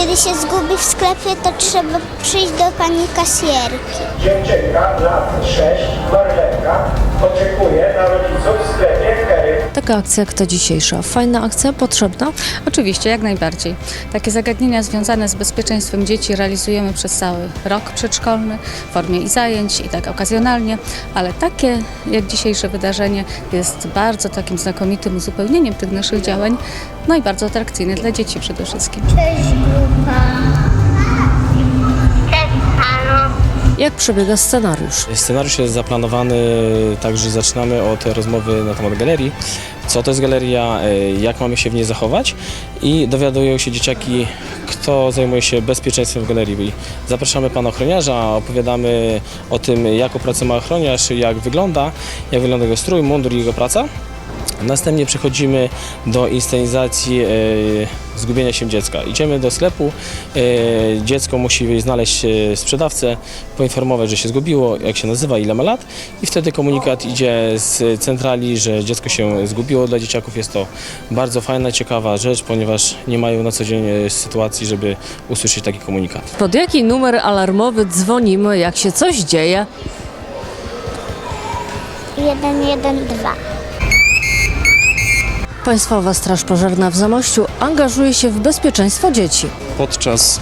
Jeżeli się zgubi w sklepie, to trzeba przyjść do pani kasjerki. Dziewczynka lat 6, Marlenka, oczekuje na rodziców sklepie. Taka akcja jak ta dzisiejsza. Fajna akcja, potrzebna. Oczywiście, jak najbardziej. Takie zagadnienia związane z bezpieczeństwem dzieci realizujemy przez cały rok przedszkolny w formie i zajęć, i tak okazjonalnie, ale takie jak dzisiejsze wydarzenie jest bardzo takim znakomitym uzupełnieniem tych naszych działań, no i bardzo atrakcyjne dla dzieci przede wszystkim. Cześć, grupa. Jak przebiega scenariusz? Scenariusz jest zaplanowany tak, że zaczynamy od rozmowy na temat galerii. Co to jest galeria, e, jak mamy się w niej zachować i dowiadują się dzieciaki, kto zajmuje się bezpieczeństwem w galerii. Zapraszamy pana ochroniarza, opowiadamy o tym, jaką pracę ma ochroniarz, jak wygląda, jak wygląda jego strój, mundur i jego praca. Następnie przechodzimy do inscenizacji e, zgubienia się dziecka. Idziemy do sklepu, e, dziecko musi znaleźć e, sprzedawcę, poinformować, że się zgubiło, jak się nazywa, ile ma lat i wtedy komunikat idzie z centrali, że dziecko się zgubiło. Dla dzieciaków jest to bardzo fajna, ciekawa rzecz, ponieważ nie mają na co dzień sytuacji, żeby usłyszeć taki komunikat. Pod jaki numer alarmowy dzwonimy, jak się coś dzieje? 112. Państwowa Straż Pożarna w Zamościu angażuje się w bezpieczeństwo dzieci. podczas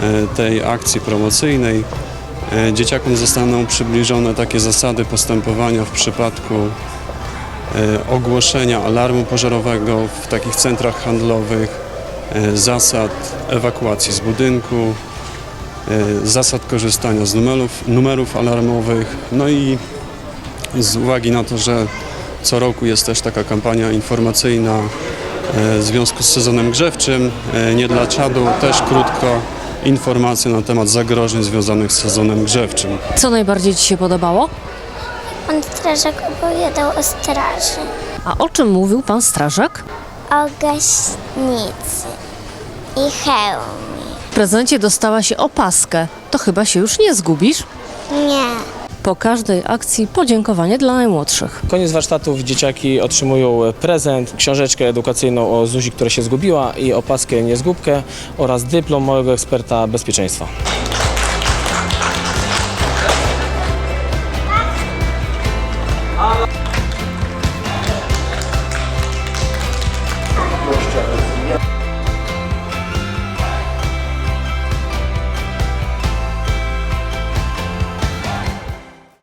e, tej akcji promocyjnej e, dzieciakom zostaną przybliżone takie zasady postępowania w przypadku e, ogłoszenia alarmu pożarowego w takich centrach handlowych, zasad ewakuacji z budynku, zasad korzystania z numerów, numerów alarmowych, no i z uwagi na to, że co roku jest też taka kampania informacyjna e, w związku z sezonem grzewczym, e, nie dla czadu, też krótko informacje na temat zagrożeń związanych z sezonem grzewczym. Co najbardziej Ci się podobało? Pan strażak opowiadał o straży, A o czym mówił Pan Strażak? o gaśnicy i hełmie. W prezencie dostałaś opaskę. To chyba się już nie zgubisz? Nie. Po każdej akcji podziękowanie dla najmłodszych. Koniec warsztatów dzieciaki otrzymują prezent, książeczkę edukacyjną o Zuzi, która się zgubiła i opaskę niezgubkę oraz dyplom małego eksperta bezpieczeństwa.